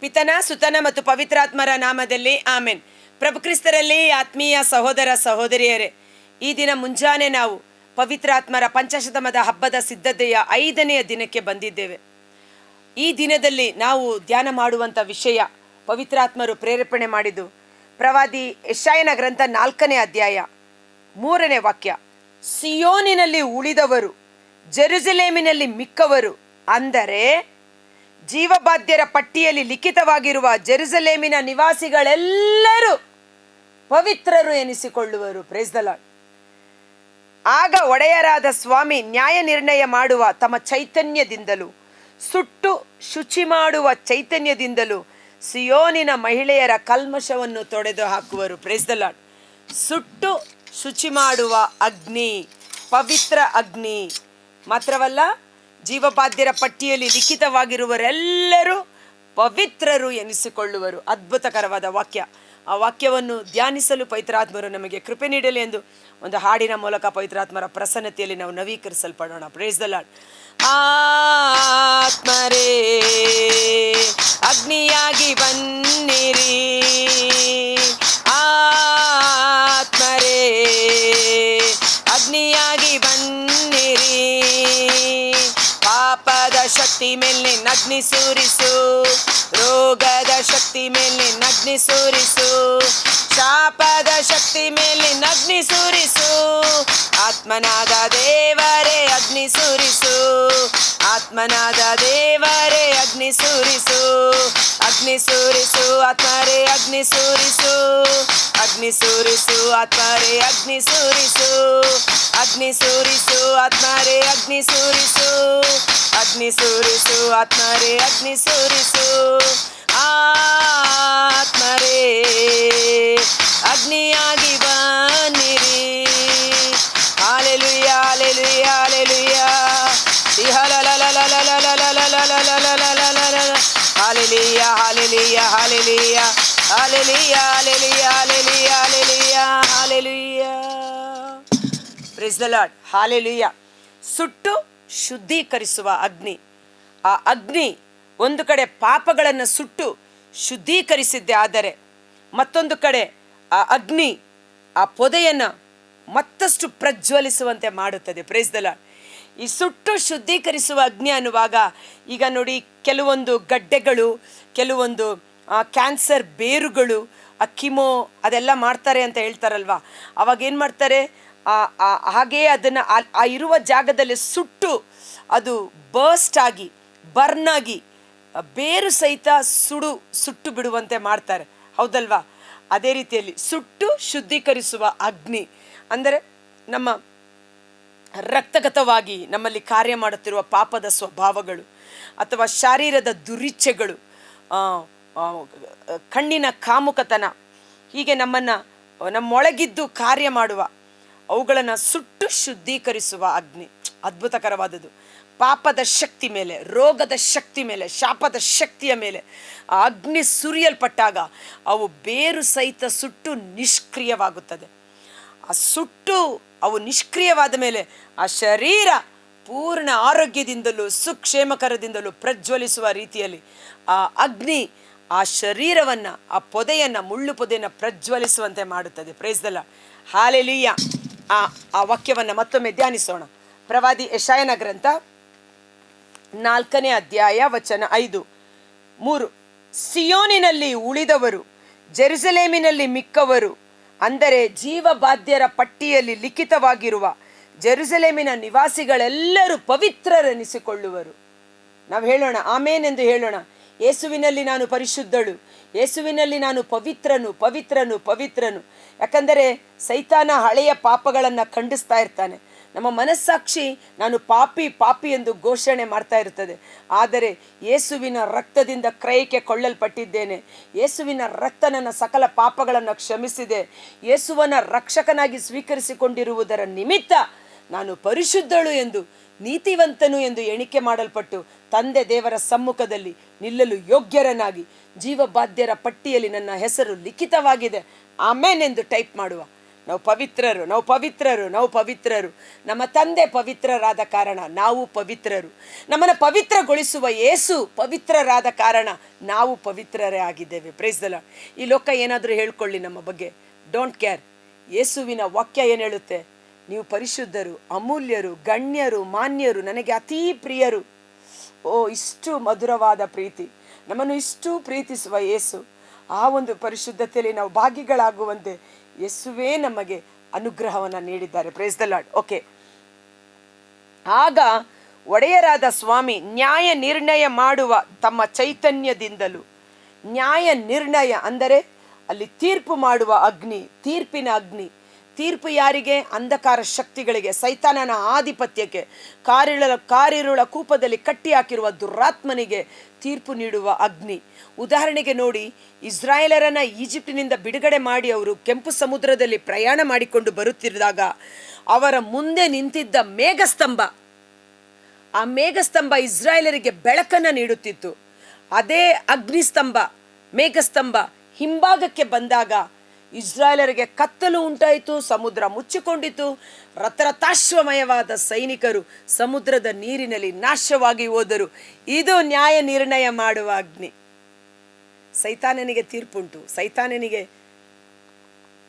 ಪಿತನ, ಸುತನ ಮತ್ತು ಪವಿತ್ರಾತ್ಮರ ನಾಮದಲ್ಲಿ ಆಮೆನ್. ಪ್ರಭು ಕ್ರಿಸ್ತರಲ್ಲಿ ಆತ್ಮೀಯ ಸಹೋದರ ಸಹೋದರಿಯರೇ, ಈ ದಿನ ಮುಂಜಾನೆ ನಾವು ಪವಿತ್ರಾತ್ಮರ ಪಂಚಶತಮದ ಹಬ್ಬದ ಸಿದ್ಧತೆಯ ಐದನೆಯ ದಿನಕ್ಕೆ ಬಂದಿದ್ದೇವೆ. ಈ ದಿನದಲ್ಲಿ ನಾವು ಧ್ಯಾನ ಮಾಡುವಂಥ ವಿಷಯ ಪವಿತ್ರಾತ್ಮರು ಪ್ರೇರೇಪಣೆ ಮಾಡಿದ್ದು, ಪ್ರವಾದಿ ಯಶಾಯನ ಗ್ರಂಥ ನಾಲ್ಕನೇ ಅಧ್ಯಾಯ ಮೂರನೇ ವಾಕ್ಯ. ಸಿಯೋನಿನಲ್ಲಿ ಉಳಿದವರು, ಜೆರುಸಲೇಮಿನಲ್ಲಿ ಮಿಕ್ಕವರು, ಅಂದರೆ ಜೀವಬಾಧ್ಯರ ಪಟ್ಟಿಯಲ್ಲಿ ಲಿಖಿತವಾಗಿರುವ ಜೆರುಸಲೇಮಿನ ನಿವಾಸಿಗಳೆಲ್ಲರೂ ಪವಿತ್ರರು ಎನಿಸಿಕೊಳ್ಳುವರು. ಪ್ರೇಸ್ ದ ಲಾರ್ಡ್ ಆಗ ಒಡೆಯರಾದ ಸ್ವಾಮಿ ನ್ಯಾಯ ನಿರ್ಣಯ ಮಾಡುವ ತಮ್ಮ ಚೈತನ್ಯದಿಂದಲೂ, ಸುಟ್ಟು ಶುಚಿ ಮಾಡುವ ಚೈತನ್ಯದಿಂದಲೂ ಸಿಯೋನಿನ ಮಹಿಳೆಯರ ಕಲ್ಮಶವನ್ನು ತೊಡೆದು ಹಾಕುವರು. ಪ್ರೇಸ್ ದ ಲಾರ್ಡ್ ಸುಟ್ಟು ಶುಚಿ ಮಾಡುವ ಅಗ್ನಿ, ಪವಿತ್ರ ಅಗ್ನಿ ಮಾತ್ರವಲ್ಲ ಜೀವಬಾಧ್ಯರ ಪಟ್ಟಿಯಲ್ಲಿ ಲಿಖಿತವಾಗಿರುವರೆಲ್ಲರೂ ಪವಿತ್ರರು ಎನಿಸಿಕೊಳ್ಳುವರು. ಅದ್ಭುತಕರವಾದ ವಾಕ್ಯ. ಆ ವಾಕ್ಯವನ್ನು ಧ್ಯಾನಿಸಲು ಪವಿತ್ರಾತ್ಮರು ನಮಗೆ ಕೃಪೆ ನೀಡಲಿ ಎಂದು ಒಂದು ಹಾಡಿನ ಮೂಲಕ ಪವಿತ್ರಾತ್ಮರ ಪ್ರಸನ್ನತೆಯಲ್ಲಿ ನಾವು ನವೀಕರಿಸಲ್ಪಡೋಣ. ಪ್ರೇಸ್ ದ ಲಾಡ್ ಆತ್ಮರೇ, ಅಗ್ನಿಯಾಗಿ ಬನ್ನಿರಿ. ಸೂರಿಸು, ರೋಗದ ಶಕ್ತಿ ಮೇಲೆ ನಗ್ನಿ ಸೂರಿಸು, ಶಾಪದ ಶಕ್ತಿ ಮೇಲೆ ನಗ್ನಿ ಸೂರಿಸು, ಆತ್ಮನಾದ ದೇವರೇ ಅಗ್ನಿ ಸೂರಿಸು, ಆತ್ಮನಾದ ದೇವರೇ ಅಗ್ನಿ ಸೂರಿಸು ಅಗ್ನಿ ಸೂರಿಸು, ಆತ್ಮರೇ ಅಗ್ನಿ ಸೂರಿಸು ಅಗ್ನಿ ಸೂರಿಸು, ಆತ್ಮರೇ ಅಗ್ನಿ ಸೂರಿಸು ಅಗ್ನಿ ಸೂರಿಸು, ಆತ್ಮರೇ ಅಗ್ನಿ ಸೂರಿಸು. ಅಗ್ನಿ ಸೂರಿಸು, ಆತ್ಮರೇ ಅಗ್ನಿ ಸೂರಿಸು. ಆತ್ಮರೇ ಅಗ್ನಿಯಾಗಿ ಬನ್ನಿರಿ. Hallelujah hallelujah hallelujah. Hallelujah hallelujah hallelujah hallelujah hallelujah hallelujah hallelujah hallelujah praise the Lord hallelujah. ಸುಟ್ಟು ಶುದ್ಧೀಕರಿಸುವ ಅಗ್ನಿ. ಆ ಅಗ್ನಿ ಒಂದು ಕಡೆ ಪಾಪಗಳನ್ನು ಸುಟ್ಟು ಶುದ್ಧೀಕರಿಸಿದ್ದೆ ಆದರೆ ಮತ್ತೊಂದು ಕಡೆ ಆ ಅಗ್ನಿ ಆ ಪೊದೆಯನ್ನು ಮತ್ತಷ್ಟು ಪ್ರಜ್ವಲಿಸುವಂತೆ ಮಾಡುತ್ತದೆ. ಪ್ರೇಸ್ ದ ಲಾರ್ಡ್ ಈ ಸುಟ್ಟು ಶುದ್ಧೀಕರಿಸುವ ಅಗ್ನಿ ಅನ್ನುವಾಗ ಈಗ ನೋಡಿ ಕೆಲವೊಂದು ಗಡ್ಡೆಗಳು, ಕೆಲವೊಂದು ಕ್ಯಾನ್ಸರ್ ಬೇರುಗಳು, ಆ, ಕಿಮೋ ಅದೆಲ್ಲ ಮಾಡ್ತಾರೆ ಅಂತ ಹೇಳ್ತಾರಲ್ವಾ? ಅವಾಗ ಏನು ಮಾಡ್ತಾರೆ? ಹಾಗೆಯೇ ಅದನ್ನು ಆ ಇರುವ ಜಾಗದಲ್ಲಿ ಸುಟ್ಟು ಅದು ಬರ್ಸ್ಟ್ ಆಗಿ ಬರ್ನ್ ಆಗಿ ಬೇರು ಸಹಿತ ಸುಡು ಸುಟ್ಟು ಬಿಡುವಂತೆ ಮಾಡ್ತಾರೆ. ಹೌದಲ್ವಾ? ಅದೇ ರೀತಿಯಲ್ಲಿ ಸುಟ್ಟು ಶುದ್ಧೀಕರಿಸುವ ಅಗ್ನಿ. ಅಂದರೆ ನಮ್ಮ ರಕ್ತಗತವಾಗಿ ನಮ್ಮಲ್ಲಿ ಕಾರ್ಯ ಮಾಡುತ್ತಿರುವ ಪಾಪದ ಸ್ವಭಾವಗಳು ಅಥವಾ ಶಾರೀರದ ದುರಿಚ್ಛೆಗಳು ಆ, ಆ, ಕಣ್ಣಿನ ಕಾಮುಕತನ ಹೀಗೆ ನಮ್ಮನ್ನು ನಮ್ಮೊಳಗಿದ್ದು ಕಾರ್ಯ ಮಾಡುವ ಅವುಗಳನ್ನು ಸುಟ್ಟು ಶುದ್ಧೀಕರಿಸುವ ಅಗ್ನಿ. ಅದ್ಭುತಕರವಾದದ್ದು. ಪಾಪದ ಶಕ್ತಿ ಮೇಲೆ, ರೋಗದ ಶಕ್ತಿ ಮೇಲೆ, ಶಾಪದ ಶಕ್ತಿಯ ಮೇಲೆ ಆ ಅಗ್ನಿ ಸುರಿಯಲ್ಪಟ್ಟಾಗ ಅವು ಬೇರು ಸಹಿತ ಸುಟ್ಟು ನಿಷ್ಕ್ರಿಯವಾಗುತ್ತದೆ. ಆ ಸುಟ್ಟು ಅವು ನಿಷ್ಕ್ರಿಯವಾದ ಮೇಲೆ ಆ ಶರೀರ ಪೂರ್ಣ ಆರೋಗ್ಯದಿಂದಲೂ, ಸುಕ್ಷೇಮಕರದಿಂದಲೂ ಪ್ರಜ್ವಲಿಸುವ ರೀತಿಯಲ್ಲಿ ಆ ಅಗ್ನಿ ಆ ಶರೀರವನ್ನು, ಆ ಪೊದೆಯನ್ನು, ಮುಳ್ಳು ಪೊದೆಯನ್ನು ಪ್ರಜ್ವಲಿಸುವಂತೆ ಮಾಡುತ್ತದೆ. ಪ್ರೇಸ್ದಲ್ಲ ಹಾಲೆಲುಯ್ಯ ಆ ಆ ವಾಕ್ಯವನ್ನು ಮತ್ತೊಮ್ಮೆ ಧ್ಯಾನಿಸೋಣ. ಪ್ರವಾದಿ ಯಶಾಯನ ಗ್ರಂಥ, ನಾಲ್ಕನೇ ಅಧ್ಯಾಯ, ವಚನ ಐದು. ಮೂರು. ಸಿಯೋನಿನಲ್ಲಿ ಉಳಿದವರು, ಜೆರುಸಲೇಮಿನಲ್ಲಿ ಮಿಕ್ಕವರು, ಅಂದರೆ ಜೀವಬಾಧ್ಯರ ಪಟ್ಟಿಯಲ್ಲಿ ಲಿಖಿತವಾಗಿರುವ ಜೆರುಸಲೇಮಿನ ನಿವಾಸಿಗಳೆಲ್ಲರೂ ಪವಿತ್ರರೆನಿಸಿಕೊಳ್ಳುವರು. ನಾವು ಹೇಳೋಣ ಆಮೇನೆಂದು ಹೇಳೋಣ. ಯೇಸುವಿನಲ್ಲಿ ನಾನು ಪರಿಶುದ್ಧಳು, ಯೇಸುವಿನಲ್ಲಿ ನಾನು ಪವಿತ್ರನು ಪವಿತ್ರನು ಪವಿತ್ರನು. ಯಾಕಂದರೆ ಸೈತಾನ ಹಳೆಯ ಪಾಪಗಳನ್ನು ಖಂಡಿಸ್ತಾ ಇರ್ತಾನೆ. ನಮ್ಮ ಮನಸ್ಸಾಕ್ಷಿ ನಾನು ಪಾಪಿ ಪಾಪಿ ಎಂದು ಘೋಷಣೆ ಮಾಡ್ತಾ ಇರ್ತದೆ. ಆದರೆ ಯೇಸುವಿನ ರಕ್ತದಿಂದ ಕ್ರಯಕ್ಕೆ ಕೊಳ್ಳಲ್ಪಟ್ಟಿದ್ದೇನೆ ಯೇಸುವಿನ ರಕ್ತ ನನ್ನ ಸಕಲ ಪಾಪಗಳನ್ನು ಕ್ಷಮಿಸಿದೆ. ಯೇಸುವನ ರಕ್ಷಕನಾಗಿ ಸ್ವೀಕರಿಸಿಕೊಂಡಿರುವುದರ ನಿಮಿತ್ತ ನಾನು ಪರಿಶುದ್ಧಳು ಎಂದು ನೀತಿವಂತನು ಎಂದು ಎಣಿಕೆ ಮಾಡಲ್ಪಟ್ಟು ತಂದೆ ದೇವರ ಸಮ್ಮುಖದಲ್ಲಿ ನಿಲ್ಲಲು ಯೋಗ್ಯರನಾಗಿ ಜೀವಬಾಧ್ಯರ ಪಟ್ಟಿಯಲ್ಲಿ ನನ್ನ ಹೆಸರು ಲಿಖಿತವಾಗಿದೆ. ಎಂದು ಟೈಪ್ ಮಾಡುವ. ನಾವು ಪವಿತ್ರರು ನಾವು ಪವಿತ್ರರು ನಾವು ಪವಿತ್ರರು. ನಮ್ಮ ತಂದೆ ಪವಿತ್ರರಾದ ಕಾರಣ ನಾವು ಪವಿತ್ರರು. ನಮ್ಮನ್ನು ಪವಿತ್ರಗೊಳಿಸುವ ಏಸು ಪವಿತ್ರರಾದ ಕಾರಣ ನಾವು ಪವಿತ್ರರೇ ಆಗಿದ್ದೇವೆ. ಪ್ರೇಸ್ದಲ ಈ ಲೋಕ ಏನಾದರೂ ಹೇಳ್ಕೊಳ್ಳಿ ನಮ್ಮ ಬಗ್ಗೆ. ಡೋಂಟ್ ಕೇರ್ ಯೇಸುವಿನ ವಾಕ್ಯ ಏನು ಹೇಳುತ್ತೆ? ನೀವು ಪರಿಶುದ್ಧರು, ಅಮೂಲ್ಯರು, ಗಣ್ಯರು, ಮಾನ್ಯರು, ನನಗೆ ಅತೀ ಪ್ರಿಯರು. ಓ, ಇಷ್ಟು ಮಧುರವಾದ ಪ್ರೀತಿ. ನಮ್ಮನ್ನು ಇಷ್ಟು ಪ್ರೀತಿಸುವ ಯೇಸು. ಆ ಒಂದು ಪರಿಶುದ್ಧತೆಯಲ್ಲಿ ನಾವು ಭಾಗಿಗಳಾಗುವಂತೆ ಯೇಸುವೇ ನಮಗೆ ಅನುಗ್ರಹವನ್ನು ನೀಡಿದ್ದಾರೆ. ಪ್ರೇಸ್ ದ ಲಾಡ್ ಓಕೆ ಆಗ ಒಡೆಯರಾದ ಸ್ವಾಮಿ ನ್ಯಾಯ ನಿರ್ಣಯ ಮಾಡುವ ತಮ್ಮ ಚೈತನ್ಯದಿಂದಲೂ, ನ್ಯಾಯ ನಿರ್ಣಯ ಅಂದರೆ ಅಲ್ಲಿ ತೀರ್ಪು ಮಾಡುವ ಅಗ್ನಿ, ತೀರ್ಪಿನ ಅಗ್ನಿ ತೀರ್ಪು ಯಾರಿಗೆ? ಅಂಧಕಾರ ಶಕ್ತಿಗಳಿಗೆ, ಸೈತಾನನ ಆಧಿಪತ್ಯಕ್ಕೆ. ಕಾರಿಳ ಕಾರಿರುಳ ಕೂಪದಲ್ಲಿ ಕಟ್ಟಿ ಹಾಕಿರುವ ದುರಾತ್ಮನಿಗೆ ತೀರ್ಪು ನೀಡುವ ಅಗ್ನಿ. ಉದಾಹರಣೆಗೆ ನೋಡಿ, ಇಸ್ರಾಯೇಲರನ್ನ ಈಜಿಪ್ಟಿನಿಂದ ಬಿಡುಗಡೆ ಮಾಡಿ ಅವರು ಕೆಂಪು ಸಮುದ್ರದಲ್ಲಿ ಪ್ರಯಾಣ ಮಾಡಿಕೊಂಡು ಬರುತ್ತಿದ್ದಾಗ ಅವರ ಮುಂದೆ ನಿಂತಿದ್ದ ಮೇಘಸ್ತಂಭ. ಆ ಮೇಘಸ್ತಂಭ ಇಸ್ರಾಯೇಲರಿಗೆ ಬೆಳಕನ್ನು ನೀಡುತ್ತಿತ್ತು. ಅದೇ ಅಗ್ನಿಸ್ತಂಭ, ಮೇಘಸ್ತಂಭ ಹಿಂಭಾಗಕ್ಕೆ ಬಂದಾಗ ಇಸ್ರಾಯೇಲರಿಗೆ ಕತ್ತಲು ಉಂಟಾಯಿತು, ಸಮುದ್ರ ಮುಚ್ಚಿಕೊಂಡಿತು. ರಥರಥಾಶ್ವಮಯವಾದ ಸೈನಿಕರು ಸಮುದ್ರದ ನೀರಿನಲ್ಲಿ ನಾಶವಾಗಿ ಹೋದರು. ಇದು ನ್ಯಾಯ ನಿರ್ಣಯ ಮಾಡುವ ಅಗ್ನಿ. ಸೈತಾನನಿಗೆ ತೀರ್ಪುಂಟು. ಸೈತಾನನಿಗೆ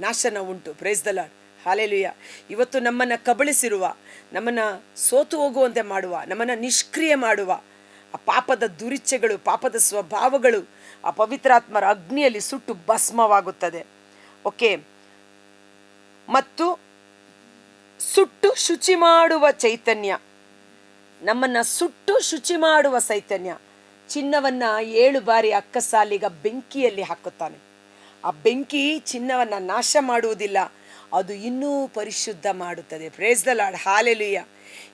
ನಾಶನ ಉಂಟು. ಪ್ರೈಸ್ ದ ಲಾರ್ಡ್ ಹಾಲೆಲುಯ್ಯ ಇವತ್ತು ನಮ್ಮನ್ನು ಕಬಳಿಸಿರುವ, ನಮ್ಮನ್ನು ಸೋತು ಹೋಗುವಂತೆ ಮಾಡುವ, ನಮ್ಮನ್ನು ನಿಷ್ಕ್ರಿಯ ಮಾಡುವ, ಆ ಪಾಪದ ದುರಿಚ್ಛೆಗಳು, ಪಾಪದ ಸ್ವಭಾವಗಳು ಆ ಪವಿತ್ರಾತ್ಮರ ಅಗ್ನಿಯಲ್ಲಿ ಸುಟ್ಟು ಭಸ್ಮವಾಗುತ್ತದೆ. ಓಕೆ. ಮತ್ತು ಸುಟ್ಟು ಶುಚಿ ಮಾಡುವ ಚೈತನ್ಯ. ನಮ್ಮನ್ನ ಸುಟ್ಟು ಶುಚಿ ಮಾಡುವ ಚೈತನ್ಯ. ಚಿನ್ನವನ್ನ ಏಳು ಬಾರಿ ಅಕ್ಕಸಾಲಿಗ ಬೆಂಕಿಯಲ್ಲಿ ಹಾಕುತ್ತಾನೆ. ಆ ಬೆಂಕಿ ಚಿನ್ನವನ್ನ ನಾಶ ಮಾಡುವುದಿಲ್ಲ. ಅದು ಇನ್ನೂ ಪರಿಶುದ್ಧ ಮಾಡುತ್ತದೆ. ಪ್ರೇಸ್ ದ ಲಾಡ್ ಹಾಲೆಲುಯ್ಯ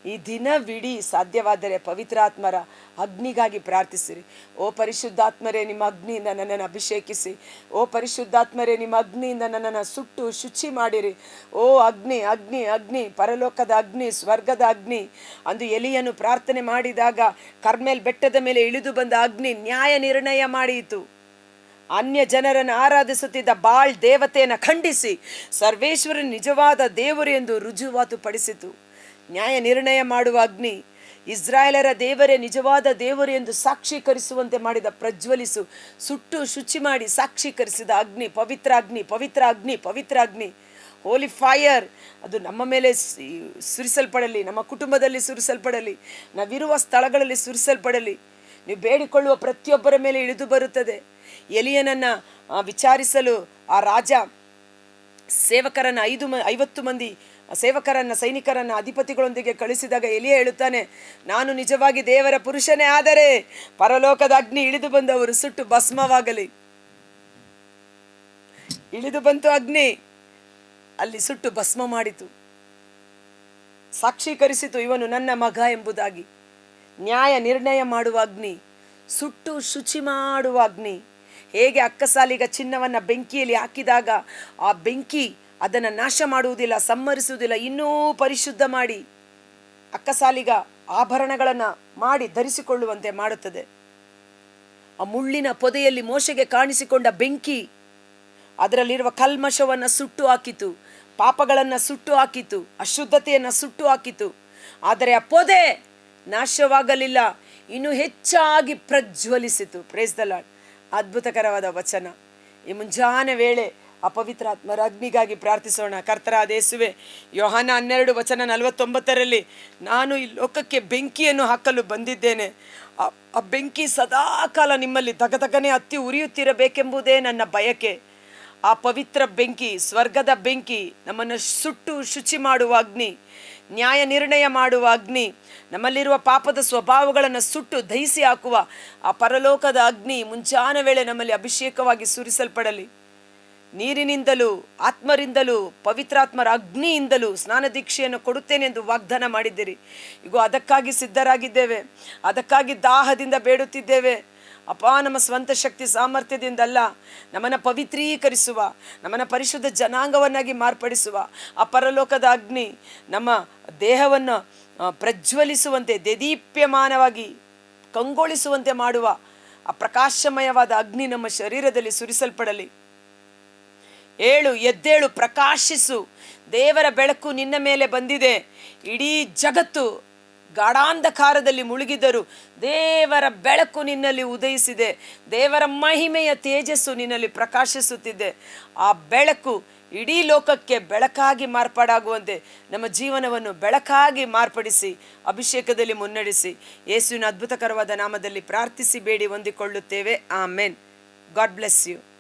ಈ ದಿನವಿಡೀ ಸಾಧ್ಯವಾದರೆ ಪವಿತ್ರಾತ್ಮರ ಅಗ್ನಿಗಾಗಿ ಪ್ರಾರ್ಥಿಸಿರಿ. ಓ ಪರಿಶುದ್ಧಾತ್ಮರೇ, ನಿಮ್ಮ ಅಗ್ನಿಯಿಂದ ನನ್ನನ್ನು ಅಭಿಷೇಕಿಸಿ. ಓ ಪರಿಶುದ್ಧಾತ್ಮರೇ, ನಿಮ್ಮ ಅಗ್ನಿಯಿಂದ ನನ್ನನ್ನು ಸುಟ್ಟು ಶುಚಿ ಮಾಡಿರಿ. ಓ ಅಗ್ನಿ ಅಗ್ನಿ ಅಗ್ನಿ, ಪರಲೋಕದ ಅಗ್ನಿ, ಸ್ವರ್ಗದ ಅಗ್ನಿ. ಅಂದು ಎಲಿಯನ್ನು ಪ್ರಾರ್ಥನೆ ಮಾಡಿದಾಗ ಕರ್ಮೇಲ್ ಬೆಟ್ಟದ ಮೇಲೆ ಇಳಿದು ಬಂದ ಅಗ್ನಿ ನ್ಯಾಯ ನಿರ್ಣಯ ಮಾಡಿಯಿತು. ಅನ್ಯ ಜನರನ್ನು ಆರಾಧಿಸುತ್ತಿದ್ದ ಬಾಳ್ ದೇವತೆಯನ್ನು ಖಂಡಿಸಿ ಸರ್ವೇಶ್ವರ ನಿಜವಾದ ದೇವರು ಎಂದು ರುಜುವಾತು ಪಡಿಸಿತು. ನ್ಯಾಯ ನಿರ್ಣಯ ಮಾಡುವ ಅಗ್ನಿ ಇಸ್ರಾಯೇಲರ ದೇವರೇ ನಿಜವಾದ ದೇವರು ಎಂದು ಸಾಕ್ಷೀಕರಿಸುವಂತೆ ಮಾಡಿದ ಪ್ರಜ್ವಲಿಸು, ಸುಟ್ಟು ಶುಚಿ ಮಾಡಿ ಸಾಕ್ಷೀಕರಿಸಿದ ಅಗ್ನಿ, ಪವಿತ್ರ ಅಗ್ನಿ ಪವಿತ್ರ ಅಗ್ನಿ ಪವಿತ್ರ ಅಗ್ನಿ. ಹೋಲಿ ಫೈಯರ್ ಅದು ನಮ್ಮ ಮೇಲೆ ಸುರಿಸಲ್ಪಡಲಿ, ನಮ್ಮ ಕುಟುಂಬದಲ್ಲಿ ಸುರಿಸಲ್ಪಡಲಿ, ನಾವಿರುವ ಸ್ಥಳಗಳಲ್ಲಿ ಸುರಿಸಲ್ಪಡಲಿ. ನೀವು ಬೇಡಿಕೊಳ್ಳುವ ಪ್ರತಿಯೊಬ್ಬರ ಮೇಲೆ ಇಳಿದು ಬರುತ್ತದೆ. ಎಲಿಯನನ್ನ ವಿಚಾರಿಸಲು ಆ ರಾಜ ಸೇವಕರನ್ನು ಐದು ಮ, ಐವತ್ತು ಮಂದಿ ಸೇವಕರನ್ನು, ಸೈನಿಕರನ್ನು, ಅಧಿಪತಿಗಳೊಂದಿಗೆ ಕಳಿಸಿದಾಗ ಎಲಿಯ ಹೇಳುತ್ತಾನೆ, ನಾನು ನಿಜವಾಗಿ ದೇವರ ಪುರುಷನೇ, ಆದರೆ ಪರಲೋಕದ ಅಗ್ನಿ ಇಳಿದು ಬಂದವರು ಸುಟ್ಟು ಭಸ್ಮವಾಗಲಿ. ಇಳಿದು ಬಂತು ಅಗ್ನಿ, ಅಲ್ಲಿ ಸುಟ್ಟು ಭಸ್ಮ ಮಾಡಿತು. ಸಾಕ್ಷೀಕರಿಸಿತು ಇವನು ನನ್ನ ಮಗ ಎಂಬುದಾಗಿ. ನ್ಯಾಯ ನಿರ್ಣಯ ಮಾಡುವ ಅಗ್ನಿ, ಸುಟ್ಟು ಶುಚಿ ಮಾಡುವ ಅಗ್ನಿ. ಹೇಗೆ ಅಕ್ಕಸಾಲಿಗ ಚಿನ್ನವನ್ನು ಬೆಂಕಿಯಲ್ಲಿ ಹಾಕಿದಾಗ ಆ ಬೆಂಕಿ ಅದನ್ನು ನಾಶ ಮಾಡುವುದಿಲ್ಲ ಸಮ್ಮರಿಸುವುದಿಲ್ಲ ಇನ್ನೂ ಪರಿಶುದ್ಧ ಮಾಡಿ ಅಕ್ಕಸಾಲಿಗ ಆಭರಣಗಳನ್ನು ಮಾಡಿ ಧರಿಸಿಕೊಳ್ಳುವಂತೆ ಮಾಡುತ್ತದೆ. ಆ ಮುಳ್ಳಿನ ಪೊದೆಯಲ್ಲಿ ಮೋಶೆಗೆ ಕಾಣಿಸಿಕೊಂಡ ಬೆಂಕಿ ಅದರಲ್ಲಿರುವ ಕಲ್ಮಶವನ್ನು ಸುಟ್ಟು ಹಾಕಿತು, ಪಾಪಗಳನ್ನು ಸುಟ್ಟು ಹಾಕಿತು, ಅಶುದ್ಧತೆಯನ್ನು ಸುಟ್ಟು ಹಾಕಿತು. ಆದರೆ ಆ ಪೊದೆ ನಾಶವಾಗಲಿಲ್ಲ, ಇನ್ನೂ ಹೆಚ್ಚಾಗಿ ಪ್ರಜ್ವಲಿಸಿತು. ಪ್ರೇಸ್ ದ ಲಾರ್ಡ್ ಅದ್ಭುತಕರವಾದ ವಚನ. ಈ ಮುಂಜಾನೆ ವೇಳೆ ಅಪವಿತ್ರಾತ್ಮರ ಅಗ್ನಿಗಾಗಿ ಪ್ರಾರ್ಥಿಸೋಣ. ಕರ್ತರ ಯೇಸುವೆ, ಯೋಹಾನ ಹನ್ನೆರಡು ವಚನ ನಲವತ್ತೊಂಬತ್ತರಲ್ಲಿ, ನಾನು ಈ ಲೋಕಕ್ಕೆ ಬೆಂಕಿಯನ್ನು ಹಾಕಲು ಬಂದಿದ್ದೇನೆ. ಆ- ಬೆಂಕಿ ಬೆಂಕಿ ಸದಾಕಾಲ ನಿಮ್ಮಲ್ಲಿ ತಗತಗನೆ ಹತ್ತಿ ಉರಿಯುತ್ತಿರಬೇಕೆಂಬುದೇ ನನ್ನ ಬಯಕೆ. ಆ ಪವಿತ್ರ ಬೆಂಕಿ, ಸ್ವರ್ಗದ ಬೆಂಕಿ, ನಮ್ಮನ್ನು ಸುಟ್ಟು ಶುಚಿ ಮಾಡುವ ಅಗ್ನಿ. ನ್ಯಾಯ ನಿರ್ಣಯ ಮಾಡುವ ಅಗ್ನಿ, ನಮ್ಮಲ್ಲಿರುವ ಪಾಪದ ಸ್ವಭಾವಗಳನ್ನು ಸುಟ್ಟು ದಹಿಸಿ ಹಾಕುವ ಆ ಪರಲೋಕದ ಅಗ್ನಿ ಮುಂಚಾನ ವೇಳೆ ನಮ್ಮಲ್ಲಿ ಅಭಿಷೇಕವಾಗಿ ಸುರಿಸಲ್ಪಡಲಿ. ನೀರಿನಿಂದಲೂ, ಆತ್ಮರಿಂದಲೂ, ಪವಿತ್ರಾತ್ಮರ ಅಗ್ನಿಯಿಂದಲೂ ಸ್ನಾನ ದೀಕ್ಷೆಯನ್ನು ಕೊಡುತ್ತೇನೆ ಎಂದು ವಾಗ್ದಾನ ಮಾಡಿದ್ದೀರಿ. ಈಗ ಅದಕ್ಕಾಗಿ ಸಿದ್ಧರಾಗಿದ್ದೇವೆ. ಅದಕ್ಕಾಗಿ ದಾಹದಿಂದ ಬೇಡುತ್ತಿದ್ದೇವೆ. ಅಪ್ಪ, ನಮ್ಮ ಸ್ವಂತ ಶಕ್ತಿ ಸಾಮರ್ಥ್ಯದಿಂದಲ್ಲ ನಮ್ಮನ್ನು ಪವಿತ್ರೀಕರಿಸುವ, ನಮ್ಮನ್ನು ಪರಿಶುದ್ಧ ಜನಾಂಗವನ್ನಾಗಿ ಮಾರ್ಪಡಿಸುವ, ಆ ಪರಲೋಕದ ಅಗ್ನಿ ನಮ್ಮ ದೇಹವನ್ನು ಪ್ರಜ್ವಲಿಸುವಂತೆ, ದೇದೀಪ್ಯಮಾನವಾಗಿ ಕಂಗೊಳಿಸುವಂತೆ ಮಾಡುವ ಆ ಪ್ರಕಾಶಮಯವಾದ ಅಗ್ನಿ ನಮ್ಮ ಶರೀರದಲ್ಲಿ ಸುರಿಸಲ್ಪಡಲಿ. ಏಳು, ಎದ್ದೇಳು, ಪ್ರಕಾಶಿಸು. ದೇವರ ಬೆಳಕು ನಿನ್ನ ಮೇಲೆ ಬಂದಿದೆ. ಇಡೀ ಜಗತ್ತು ಗಾಢಾಂಧಕಾರದಲ್ಲಿ ಮುಳುಗಿದರು ದೇವರ ಬೆಳಕು ನಿನ್ನಲ್ಲಿ ಉದಯಿಸಿದೆ. ದೇವರ ಮಹಿಮೆಯ ತೇಜಸ್ಸು ನಿನ್ನಲ್ಲಿ ಪ್ರಕಾಶಿಸುತ್ತಿದೆ. ಆ ಬೆಳಕು ಇಡೀ ಲೋಕಕ್ಕೆ ಬೆಳಕಾಗಿ ಮಾರ್ಪಾಡಾಗುವಂತೆ ನಮ್ಮ ಜೀವನವನ್ನು ಬೆಳಕಾಗಿ ಮಾರ್ಪಡಿಸಿ, ಅಭಿಷೇಕದಲ್ಲಿ ಮುನ್ನಡೆಸಿ, ಯೇಸುವಿನ ಅದ್ಭುತಕರವಾದ ನಾಮದಲ್ಲಿ ಪ್ರಾರ್ಥಿಸಿ, ಬೇಡಿ, ಹೊಂದಿಕೊಳ್ಳುತ್ತೇವೆ. ಆಮೆನ್. God bless you.